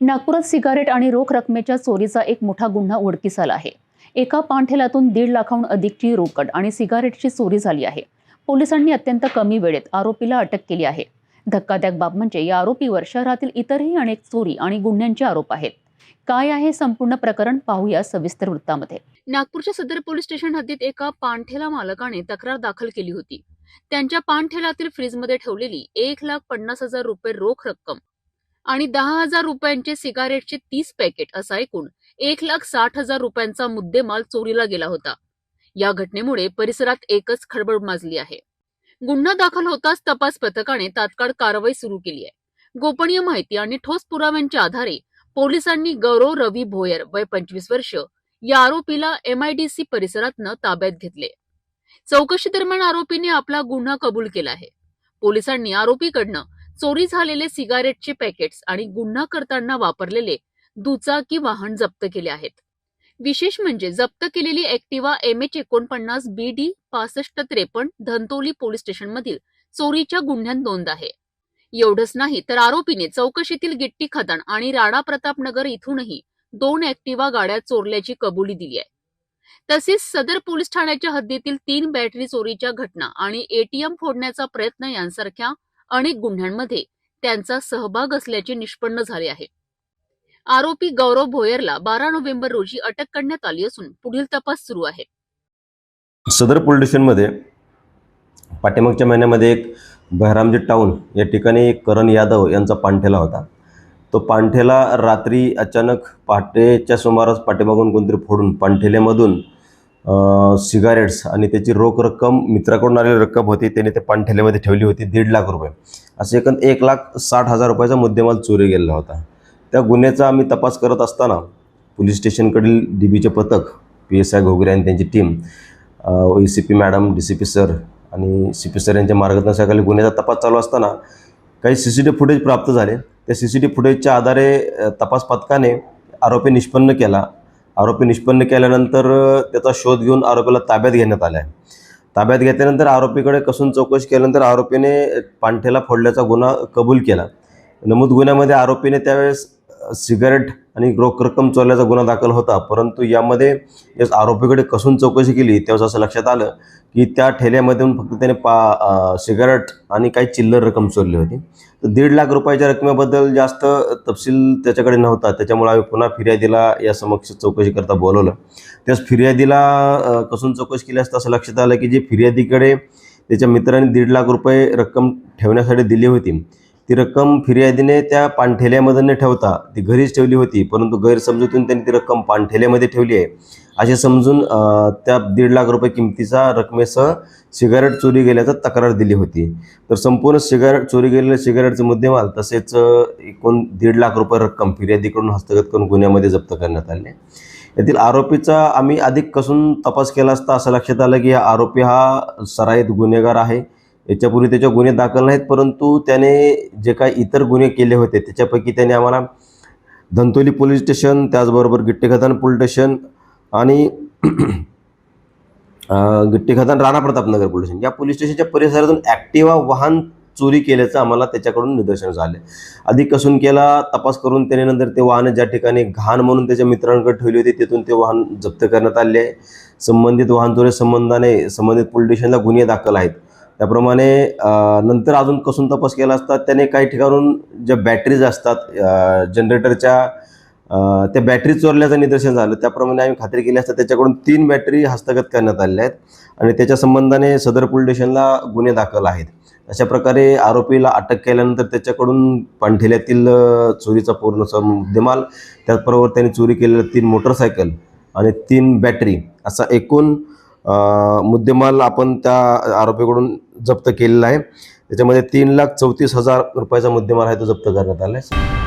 नागपुरात सिगारेट आणि रोख रकमेच्या चोरीचा एक मोठा गुन्हा उघडकीस आला आहे. एका पानठेलातून दीड लाखाहून अधिकची रोकड आणि सिगारेटची चोरी झाली आहे. पोलिसांनी अत्यंत कमी वेळेत आरोपीला अटक केली आहे. धक्कादायक बाब म्हणजे या आरोपीवर शहरातील इतरही अनेक चोरी आणि गुन्ह्यांचे आरोप आहेत. काय आहे संपूर्ण प्रकरण पाहूया सविस्तर वृत्तामध्ये. नागपूरच्या सदर पोलीस स्टेशन हद्दीत एका पानठेला मालकाने तक्रार दाखल केली होती. त्यांच्या पानठेलातील फ्रीजमध्ये ठेवलेली एक लाख पन्नास हजार रुपये रोख रक्कम आणि दहा हजार रुपयांचे सिगारेटचे तीस पॅकेट असा एकूण एक लाख साठ हजार रुपयांचा मुद्देमाल चोरीला गेला होता. या घटनेमुळे परिसरात एकच खळबळ माजली आहे. गुन्हा दाखल होताच तपास पथकाने तात्काळ कारवाई सुरू केली आहे. गोपनीय माहिती आणि ठोस पुराव्यांच्या आधारे पोलिसांनी गौरव रवी भोयर वय पंचवीस वर्ष या आरोपीला एमआयडीसी परिसरातनं ताब्यात घेतले. चौकशी दरम्यान आरोपीने आपला गुन्हा कबूल केला आहे. पोलिसांनी आरोपीकडनं चोरी झालेले सिगारेटचे पॅकेट्स आणि गुन्हा करताना वापरलेले दुचाकी वाहन जप्त केले आहेत. विशेष म्हणजे जप्त केलेली ऍक्टिवा एम एच एकोणपन्नास बी डी पासष्ट त्रेपन्न धंतोली पोलीस स्टेशनमधील चोरीच्या गुन्ह्यात नोंद आहे. एवढंच नाही तर आरोपीने चौकशीतील गिट्टी खदान आणि राणा प्रतापनगर इथूनही दोन ऍक्टिवा गाड्या चोरल्याची कबुली दिली आहे. तसेच सदर पोलीस ठाण्याच्या हद्दीतील तीन बॅटरी चोरीच्या घटना आणि एटीएम फोडण्याचा प्रयत्न यांसारख्या अनेक गुन्ह्यांमध्ये त्यांचा सहभाग असल्याचे निष्पन्न झाले आहे. आरोपी गौरव भोयरला बारा नोव्हेंबर रोजी अटक करण्यात आली असून पुढील तपास सुरू आहे. सदर पोलीस स्टेशनमध्ये पाठीमागच्या महिन्यामध्ये एक बहरामजी टाऊन या ठिकाणी करण यादव यांचा पाणठेला होता. तो पाणठेला रात्री अचानक पहाटेच्या सुमारास पाठीमागून कोणतरी फोडून पाणठेल्यामधून सिगारेट्स आणि त्याची रोख रक्कम मित्राकडून आलेली रक्कम होती त्याने ते पाणठेल्यामध्ये ठेवली होती दीड लाख रुपये. असे एकंद एक लाख साठ हजार रुपयाचा मुद्देमाल चोरी गेलेला होता. त्या गुन्ह्याचा आम्ही तपास करत असताना पोलीस स्टेशनकडील डी बीचे पथक पी एस आय घोगरे आणि त्यांची team A C P madam D C P sir आणि सी पी सर यांच्या मार्गदर्शनाखाली गुन्ह्याचा तपास चालू असताना काही सी सी टी फुटेज प्राप्त झाले. त्या सी सी टी फुटेजच्या आधारे तपास पथकाने आरोपी निष्पन्न केला. आरोपी निष्पन्न केल्यानंतर त्याचा शोध घेऊन आरोपीला ताब्यात घेण्यात आला आहे ताब्यात घेतल्यानंतर आरोपीकडे कसून चौकशी केल्यानंतर आरोपीने पांठेला फोडल्याचा गुन्हा कबूल केला. नमूद गुन्ह्यामध्ये आरोपीने त्यावेळेस सिगारेट आणि रोख रक्कम चोरल्याचा गुन्हा दाखल होता. परंतु यामध्ये याच आरोपीकडे कसून चौकशी केली तेव्हा असं लक्षात आलं की त्या ठेल्यामधून फक्त त्याने पा सिगारेट आणि काही चिल्लर रक्कम चोरली होती. तर दीड लाख रुपयाच्या रकमेबद्दल जास्त तपशील त्याच्याकडे नव्हता. त्याच्यामुळे आम्ही पुन्हा फिर्यादीला या समक्ष चौकशी करता बोलवलं. त्याच फिर्यादीला कसून चौकशी केली असता असं लक्षात आलं की जे फिर्यादीकडे त्याच्या मित्राने दीड लाख रुपये रक्कम ठेवण्यासाठी दिली होती ती रक्कम फिर्यादीने त्या पाणठेल्यामध्ये न ठेवता. ती घरीच ठेवली होती परंतु गैरसमजूतून त्यांनी ती रक्कम पाणठेल्यामध्ये ठेवली आहे. असे समजून त्या दीड लाख रुपये किमतीचा रकमेसह सिगारेट चोरी गेल्याचा तक्रार दिली होती. तर संपूर्ण सिगारेट चोरी गेलेल्या सिगारेटचे मुद्देमाल तसेच एकूण दीड लाख रुपये रक्कम फिर्यादीकडून हस्तगत करून गुन्ह्यामध्ये जप्त करण्यात आले. यातील आरोपीचा आम्ही अधिक कसून तपास केला असता असं लक्षात आलं की हा आरोपी हा सराईत गुन्हेगार आहे. याच्यापूर्वी त्याच्या गुन्हे दाखल नाहीत परंतु त्याने जे काही इतर गुन्हे केले होते त्याच्यापैकी त्याने आम्हाला धंतोली पोलीस स्टेशन त्याचबरोबर गिट्टेखतान पोलीस स्टेशन आणि गिट्टेखदान राणा प्रतापनगर पोलीस स्टेशन. या पोलीस स्टेशनच्या परिसरातून ॲक्टिवा वाहन चोरी केल्याचं आम्हाला त्याच्याकडून निदर्शन झाले. अधिक कसून केला तपास करून त्याने नंतर ते वाहन ज्या ठिकाणी घाण म्हणून त्याच्या मित्रांकडे ठेवली होती तिथून ते वाहन जप्त करण्यात आले. आहे संबंधित वाहन चोरी संबंधाने संबंधित पोलीस स्टेशनला गुन्हे दाखल आहेत. त्याप्रमाणे नंतर अजून कसून तपास केला असता त्याने काही ठिकाणून ज्या बॅटरीज असतात जनरेटरच्या त्या बॅटरी चोरल्याचं निदर्शन झालं. त्याप्रमाणे आम्ही खात्री केली असता त्याच्याकडून तीन बॅटरी हस्तगत करण्यात आलेल्या आहेत आणि त्याच्या संबंधाने सदर पोलीस स्टेशनला गुन्हे दाखल आहेत. अशा प्रकारे आरोपीला अटक केल्यानंतर त्याच्याकडून पाणठेल्यातील चोरीचा पूर्ण मुद्देमाल त्याचबरोबर त्याने चोरी केलेल्या तीन मोटरसायकल आणि तीन बॅटरी असा एकूण मुद्देमाल आपण त्या आरोपीकडून जप्त केलेला आहे. त्याच्यामध्ये तीन लाख चौतीस हजार रुपयाचा मुद्देमाल आहे तो जप्त करण्यात आला आहे.